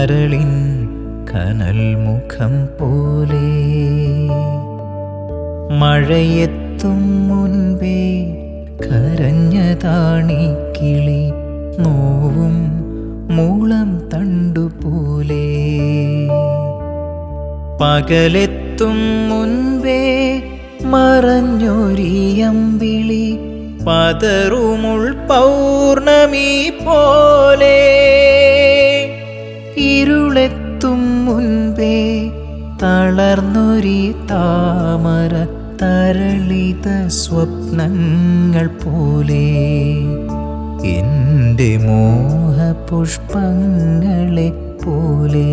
കരളിൻ കനൽ മുഖം പോലെ മഴയെത്തും മുൻപേ കരഞ്ഞതാണി കിളി നോവും മൂളം തണ്ടുപോലെ. പകലെത്തും മുൻപേ മറഞ്ഞൊരിയമ്പിളി പതറുമുൾ പൗർണമി പോലെ. മുൻപേ തളർന്നൊരി താമര തരളിത സ്വപ്നങ്ങൾ പോലെ എന്റെ മോഹപുഷ്പങ്ങളെ പോലെ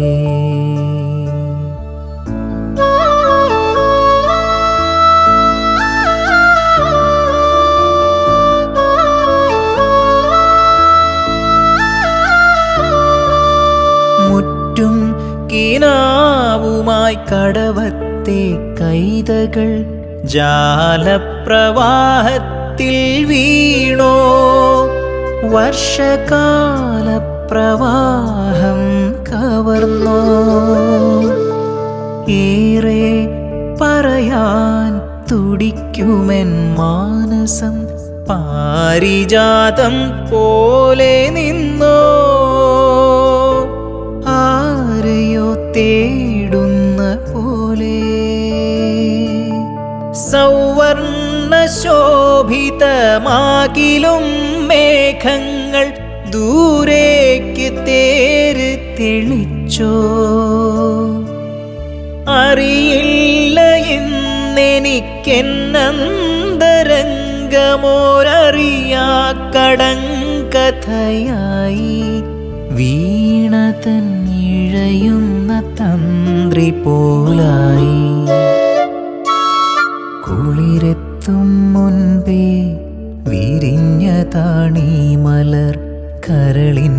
കിനാവുമായി കടവത്തെ കൈതകൾ ജാലപ്രവാഹത്തിൽ വീണോ? വർഷകാല പ്രവാഹം കവർന്നോ? ഏറെ പറയാൻ തുടിക്കുമെൻ മാനസം പാരിജാതം പോലെ നിന്നോ? തേടുന്ന പോലെ. സൗവർണ ശോഭിതമാകിലും മേഘങ്ങൾ ദൂരേക്ക് തേര് തെളിച്ചോ. അറിയില്ല ഇന്നെനിക്കെന്നന്തരംഗമോരറിയാ കടങ്കഥയായി വീണതൻ ഇഴയുന്ന തന്ത്രി പോലായി. കുളിരെത്തും മുൻപേ വിരിഞ്ഞതാണീ മലർ കരളിൻ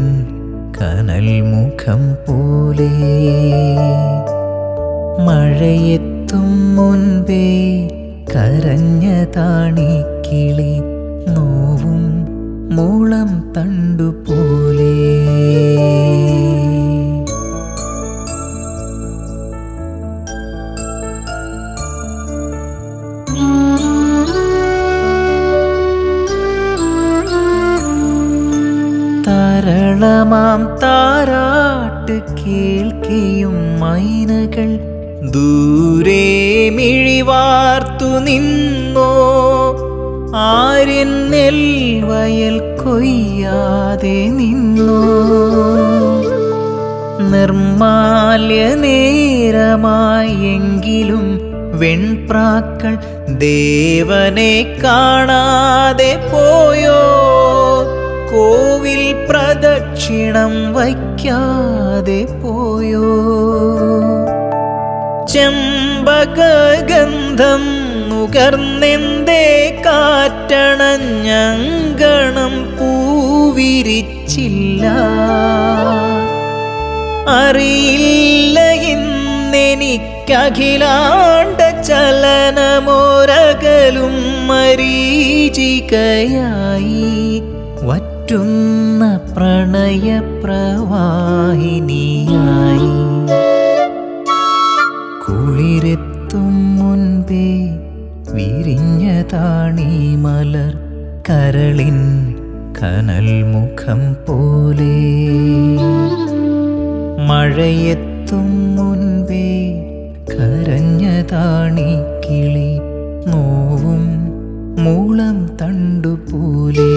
കനൽ മുഖം പോലെ. മഴയെത്തും മുൻപേ കരഞ്ഞതാണീ കിളി നോവും മൂളം തണ്ടുപോലെ. തരളമാം താരാട്ട് കേൾക്കെയും മൈനകൾ. ദൂരെ മിഴിവാർത്തു നിന്നോ? ആര്യൻ നെൽവയൽ കൊയ്യാതെ നിന്നോ? നിർമാല്യ നേരമായെങ്കിലും വെൺപ്രാക്കൾ ദേവനെ കാണാതെ പോയോ? പ്രദക്ഷിണം വയ്ക്കാതെ പോയോ? ചെമ്പകഗന്ധം നുകർന്നെന്തേ കാറ്റണഞ്ഞങ്കണം പൂവിരിച്ചില്ല. അറിയില്ല ഇന്നെനിക്കഖിലാണ്ട ചലനമോരകലും മരീചികയായി. വറ്റുന്ന പ്രണയപ്രവാഹിനിയായി കുളിരെത്തും മുൻപേ വിരിഞ്ഞതാണീ മലർ കരളിൻ കനൽ മുഖം പോലെ. മഴയെത്തും മുൻപേ കരഞ്ഞതാണീ കിളി നോവും മൂളം തണ്ടുപോലെ.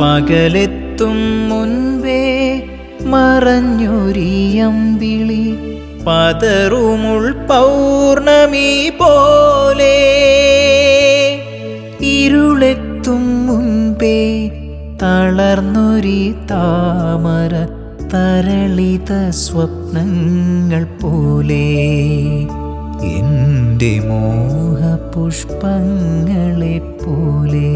പകലെത്തും മുൻപേ മറഞ്ഞൊരിയമ്പിളി പതറുമുൾ പൗർണമി പോലെ ഇരുളെത്തും മുൻപേ തളർന്നൊരി താമര തരളിത സ്വപ്നങ്ങൾ പോലെ എന്റെ മോഹപുഷ്പങ്ങളെ പോലെ